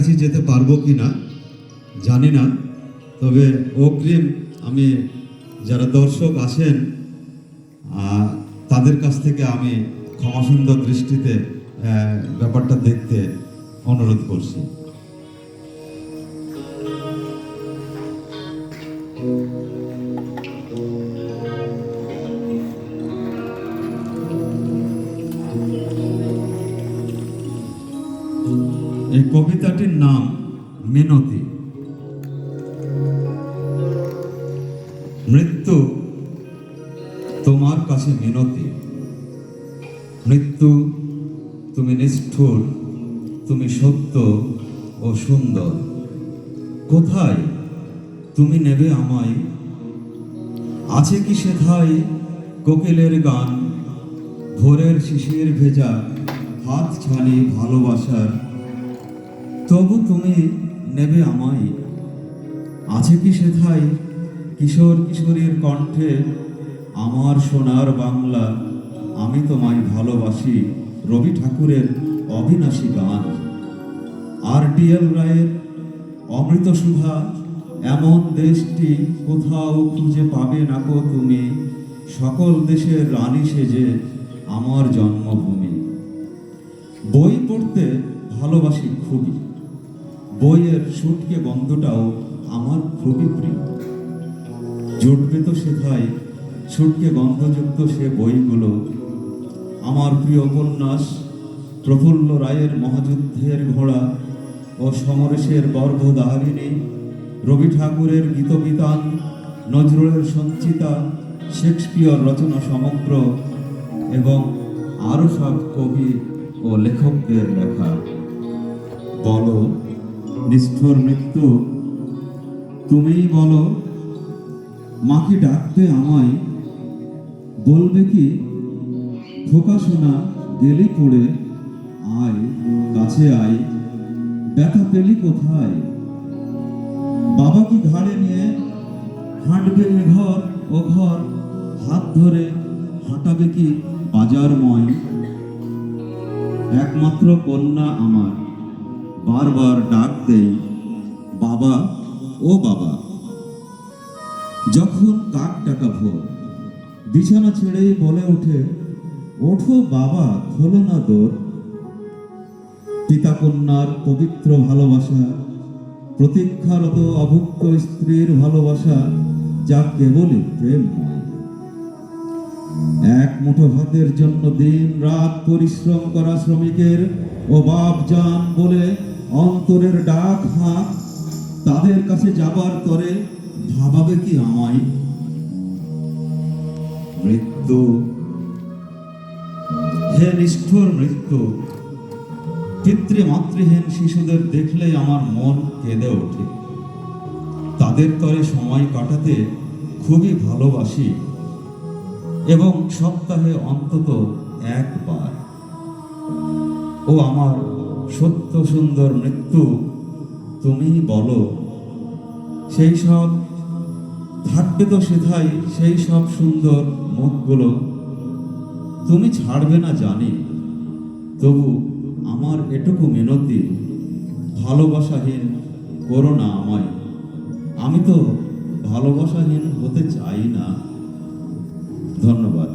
কাছাকাছি যেতে পারব কি না, জানি না। তবে অগ্রিম আমি যারা দর্শক আসেন তাদের কাছ থেকে আমি ক্ষমাসুন্দর দৃষ্টিতে ব্যাপারটা দেখতে অনুরোধ করছি। কবিতাটির নাম মিনতি। মৃত্যু তোমার কাছে মিনতি। মৃত্যু তুমি নিষ্ঠুর, তুমি সত্য ও সুন্দর। কোথায় তুমি নেবে আমায়? আছে কি সেথায় কোকিলের গান? ভোরের শিশির ভেজা হাত ছানি ভালোবাসার তবু তুমি নেবে আমায়। আছে কি সেথায় কিশোর কিশোরীর কণ্ঠে আমার সোনার বাংলা? আমি তোমায় ভালোবাসি রবি ঠাকুরের অবিনাশী গান। আর ডি এল রায়ের অমৃত সুধা, এমন দেশটি কোথাও খুঁজে পাবে না কো তুমি? সকল দেশের রানী সেজে আমার জন্মভূমি। বই পড়তে ভালোবাসি খুবই। বইয়ের সুটকে গন্ধটাও আমার খুবই প্রিয়। জুটবে তো সেথায় সুটকে গন্ধযুক্ত সে বইগুলো। আমার প্রিয় উপন্যাস, প্রফুল্ল রায়ের মহাযুদ্ধের ঘোড়া ও সমরেশের গর্ভধারিণী, রবি ঠাকুরের গীতবিতান, নজরুলের সঞ্চিতা, শেক্সপিয়র রচনা সমগ্র এবং আরও সব কবি ও লেখকদের লেখা। বলো নিষ্ঠুর মৃত্যু। তুমিই বলো, মাকে ডাকতে আমায় বলবে কি? খোকা শোনা গেলি পড়ে, আয়, কাছে আয়। ব্যথা পেলি কোথায়? বাবা কি ঘাড়ে নিয়ে হাঁটবে এ ঘর, ও ঘর? হাত ধরে হাঁটাবে কি বাজারময়? একমাত্র কন্যা আমার। বারবার ডাক দেই, বাবা, ও বাবা। যখন কাক ডাকা ভোর বিছানা ছেড়েই বলে ওঠে, ওঠো বাবা, খোলো না দোর। পিতা কন্যার পবিত্র ভালোবাসা, প্রতীক্ষারত অভুক্ত স্ত্রীর ভালোবাসা যা কেবলই প্রেমময় এক মুঠো ভাতের জন্য দিন রাত পরিশ্রম করা শ্রমিকের ও বাপ যান বলে অন্তরের ডাক হাঁক তাদের কাছে যাবার তরে ভাবাবে কি আমায়? মৃত্যু। হে নিষ্ঠুর মৃত্যু। পিতৃমাতৃহীন শিশুদের দেখলেই আমার মন কেঁদে ওঠে। তাদের তরে সময় কাটাতে খুবই ভালোবাসি এবং সপ্তাহে অন্তত একবার। ও আমার সত্য সুন্দর মৃত্যু তুমি বলো। সেই সব থাকবে তো সেথাই সেই সব সুন্দর মুখগুলো তুমি ছাড়বে না জানি। তবু আমার এটুকু মিনতি, ভালোবাসাহীন করো না আমায়। আমি তো ভালোবাসাহীন হতে চাই না। ধন্যবাদ।